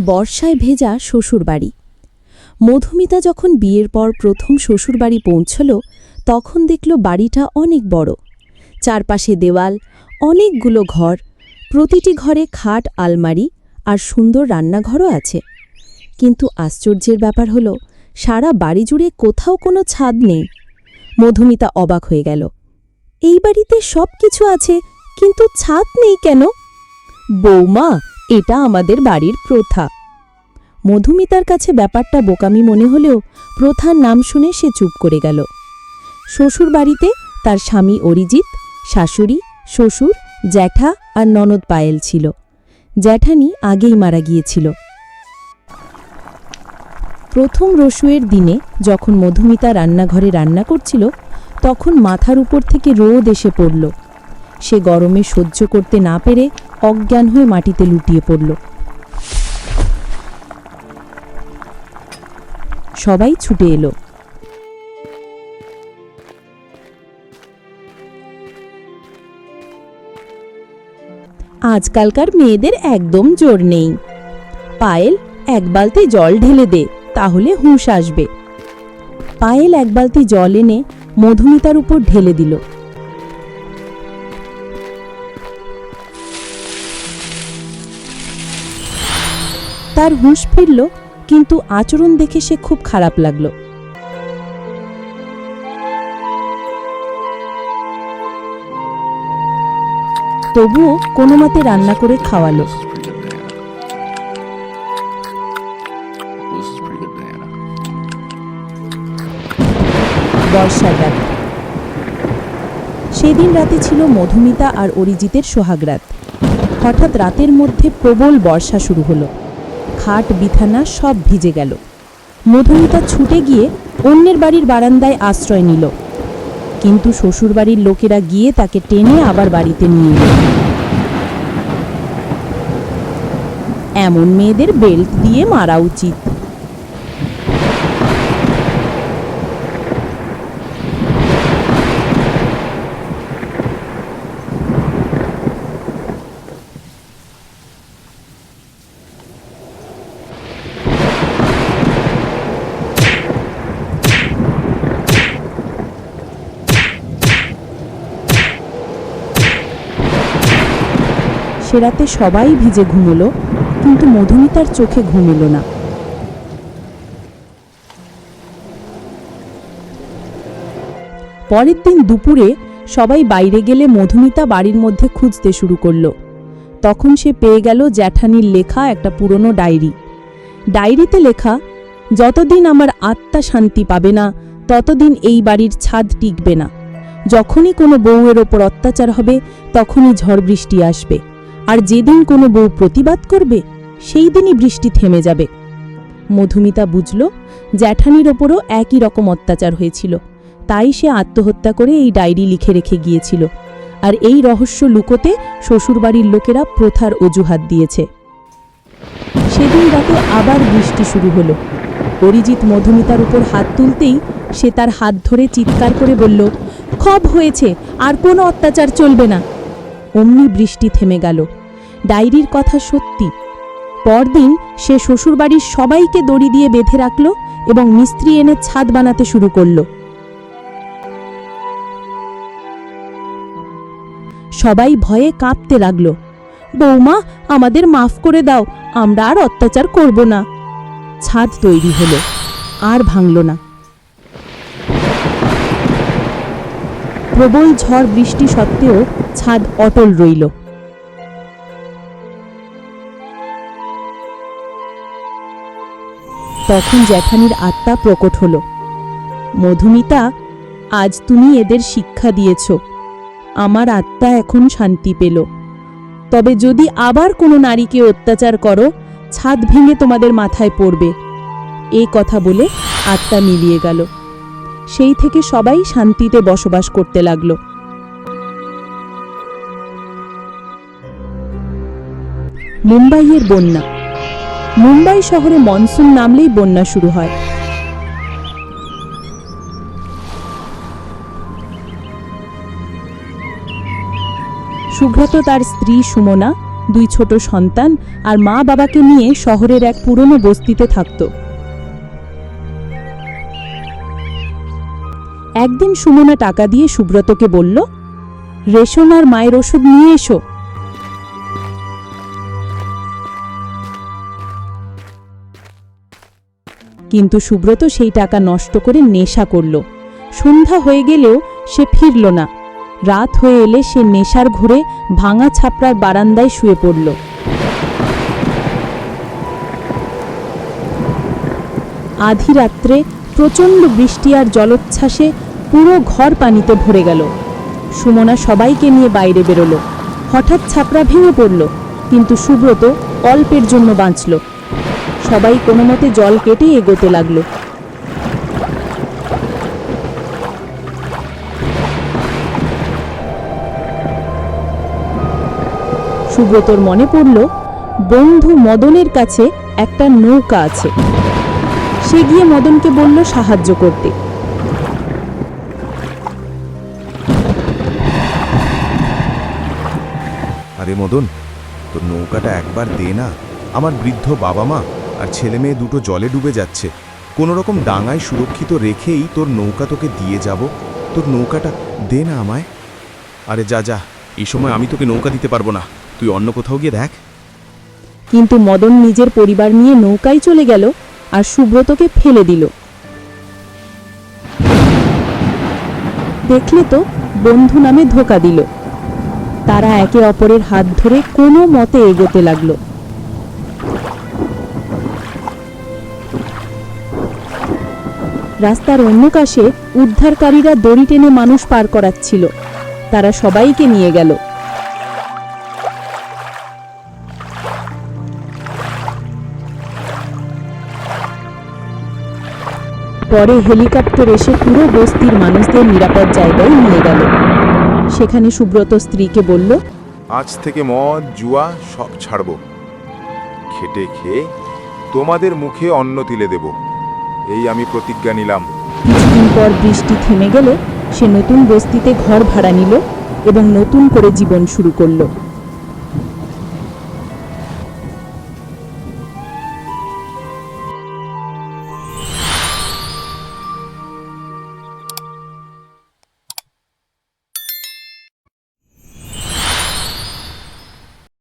বর্ষায় ভেজা শ্বশুরবাড়ি। মধুমিতা যখন বিয়ের পর প্রথম শ্বশুরবাড়ি পৌঁছল, তখন দেখল বাড়িটা অনেক বড়। চারপাশে দেওয়াল, অনেকগুলো ঘর, প্রতিটি ঘরে খাট, আলমারি আর সুন্দর রান্নাঘরও আছে। কিন্তু আশ্চর্যের ব্যাপার হলো, সারা বাড়ি জুড়ে কোথাও কোনো ছাদ নেই। মধুমিতা অবাক হয়ে গেল। এই বাড়িতে সব কিছু আছে, কিন্তু ছাদ নেই কেন? বৌমা এটা আমাদের বাড়ির প্রথা। মধুমিতার কাছে ব্যাপারটা বোকামি মনে হলেও প্রথার নাম শুনে সে চুপ করে গেল। শ্বশুর বাড়িতে তার স্বামী অরিজিৎ, শাশুড়ি, শ্বশুর, জ্যাঠা আর ননদ পায়েল ছিল। জ্যাঠানি আগেই মারা গিয়েছিল। প্রথম রসুয়ের দিনে যখন মধুমিতা রান্নাঘরে রান্না করছিল, তখন মাথার উপর থেকে রোদ এসে পড়ল। সে গরমে সহ্য করতে না পেরে অজ্ঞান হয়ে মাটিতে লুটিয়ে পড়ল। সবাই ছুটে এলো। আজকালকার মেয়েদের একদম জোর নেই। পায়েল, এক বালতি জল ঢেলে দে, তাহলে হুঁশ আসবে। পায়েল এক বালতি জল এনে মধুমিতার উপর ঢেলে দিল। তার হুঁশ ফিরল, কিন্তু আচরণ দেখে সে খুব খারাপ লাগল। তবুও কোনো মতে রান্না করে খাওয়ালো। সেদিন রাতে ছিল মধুমিতা আর অরিজিতের সোহাগরাত। হঠাৎ রাতের মধ্যে প্রবল বর্ষা শুরু হলো। খাট, বিছানা সব ভিজে গেল। মধুমিতা ছুটে গিয়ে অন্যের বাড়ির বারান্দায় আশ্রয় নিল। কিন্তু শ্বশুরবাড়ির লোকেরা গিয়ে তাকে টেনে আবার বাড়িতে নিয়ে এলো। এমন মেয়েদের বেল্ট দিয়ে মারা উচিত। সে রাতে সবাই ভিজে ঘুমলো, কিন্তু মধুমিতার চোখে ঘুমিল না। পরের দিন দুপুরে সবাই বাইরে গেলে মধুমিতা বাড়ির মধ্যে খুঁজতে শুরু করল। তখন সে পেয়ে গেল জ্যাঠানির লেখা একটা পুরনো ডায়েরি। ডায়েরিতে লেখা, যতদিন আমার আত্মা শান্তি পাবে না, ততদিন এই বাড়ির ছাদ টিকবে না। যখনই কোনো বউয়ের ওপর অত্যাচার হবে, তখনই ঝড় বৃষ্টি আসবে। আর যেদিন কোনো বউ প্রতিবাদ করবে, সেই দিনই বৃষ্টি থেমে যাবে। মধুমিতা বুঝল, জ্যাঠানির ওপরও একই রকম অত্যাচার হয়েছিল। তাই সে আত্মহত্যা করে এই ডায়েরি লিখে রেখে গিয়েছিল। আর এই রহস্য লুকোতে শ্বশুরবাড়ির লোকেরা প্রথার অজুহাত দিয়েছে। সেদিন রাতে আবার বৃষ্টি শুরু হলো। অরিজিৎ মধুমিতার উপর হাত তুলতেই সে তার হাত ধরে চিৎকার করে বলল খব হয়েছে, আর কোনো অত্যাচার চলবে না। অমনি বৃষ্টি থেমে গেল। ডায়েরির কথা সত্যি। পরদিন সে শ্বশুরবাড়ির সবাইকে দড়ি দিয়ে বেঁধে রাখল এবং মিস্ত্রি এনে ছাদ বানাতে শুরু করল। সবাই ভয়ে কাঁপতে লাগল। বৌমা, আমাদের মাফ করে দাও, আমরা আর অত্যাচার করব না। ছাদ তৈরি হলো, আর ভাঙল না। প্রবল ঝড় বৃষ্টি সত্ত্বেও ছাদ অটল রইল। তখন জ্যাঠানির আত্মা প্রকট হল। মধুমিতা, আজ তুমি এদের শিক্ষা দিয়েছ। আমার আত্মা এখন শান্তি পেল। তবে যদি আবার কোনো নারীকে অত্যাচার করো, ছাদ ভেঙে তোমাদের মাথায় পড়বে। এই কথা বলে আত্মা মিলিয়ে গেল। সেই থেকে সবাই শান্তিতে বসবাস করতে লাগল। মুম্বাইয়ের বন্যা। মুম্বাই শহরে মনসুন নামলেই বন্যা শুরু হয়। সুব্রত তার স্ত্রী সুমনা, দুই ছোট সন্তান আর মা বাবাকে নিয়ে শহরের এক পুরনো বস্তিতে থাকত। একদিন সুমনা টাকা দিয়ে সুব্রতকে বলল রেশন আর মায়ের ওষুধ নিয়ে এসো। কিন্তু সুব্রত সেই টাকা নষ্ট করে নেশা করল। সন্ধ্যা হয়ে গেলেও সে ফিরল না। রাত হয়ে এলে সে নেশার ঘুরে ভাঙা ছাপড়ার বারান্দায় শুয়ে পড়ল। আধি রাত্রে প্রচণ্ড বৃষ্টি আর জলোচ্ছ্বাসে পুরো ঘর পানিতে ভরে গেল। সুমনা সবাইকে নিয়ে বাইরে বেরোলো। হঠাৎ ছাপড়া ভেঙে পড়ল, কিন্তু সুব্রত অল্পের জন্য বাঁচল। সবাই কোনো মতে জল কেটে এগোতে লাগল। সুব্রতর মনে পড়ল, বন্ধু মদনের কাছে একটা নৌকা আছে। সে গিয়ে মদনকে বলল সাহায্য করতে। আরে মদন, তোর নৌকাটা একবার দে না। আমার বৃদ্ধ বাবা মা আর ছেলে মেয়ে দুটো জলে ডুবে যাচ্ছে। কোনো রকম ডাঙায় সুরক্ষিত রেখেই তোর নৌকা তোকে দিয়ে যাব। তোর নৌকাটা দে না আমায়। আরে যা যা, এই সময় আমি তোকে নৌকা দিতে পারব না। তুই অন্য কোথাও গিয়ে দেখ। কিন্তু মদন নিজের পরিবার নিয়ে নৌকায় চলে গেল আর সুব্রতকে ফেলে দিল। দেখলে তো বন্ধু নামে ধোকা দিল। তারা একে অপরের হাত ধরে কোনো মতে এগোতে লাগল। রাস্তার অন্য কাশে উদ্ধারকারীরা দড়ি টেনে মানুষ পার করাচ্ছিল। তারা সবাইকে নিয়ে গেল। পরে হেলিকপ্টার এসে পুরো বস্তির মানুষদের নিরাপদ জায়গায় নিয়ে গেল। সেখানে সুব্রত স্ত্রীকে বলল আজ থেকে মদ জুয়া সব ছাড়ব। খেটে খেয়ে তোমাদের মুখে অন্ন তিলে দেব। এই আমি প্রতিজ্ঞা নিলাম। কিছুদিন পর বৃষ্টি থেমে গেলে সে নতুন বস্তিতে ঘর ভাড়া নিল এবং নতুন করে জীবন শুরু করল।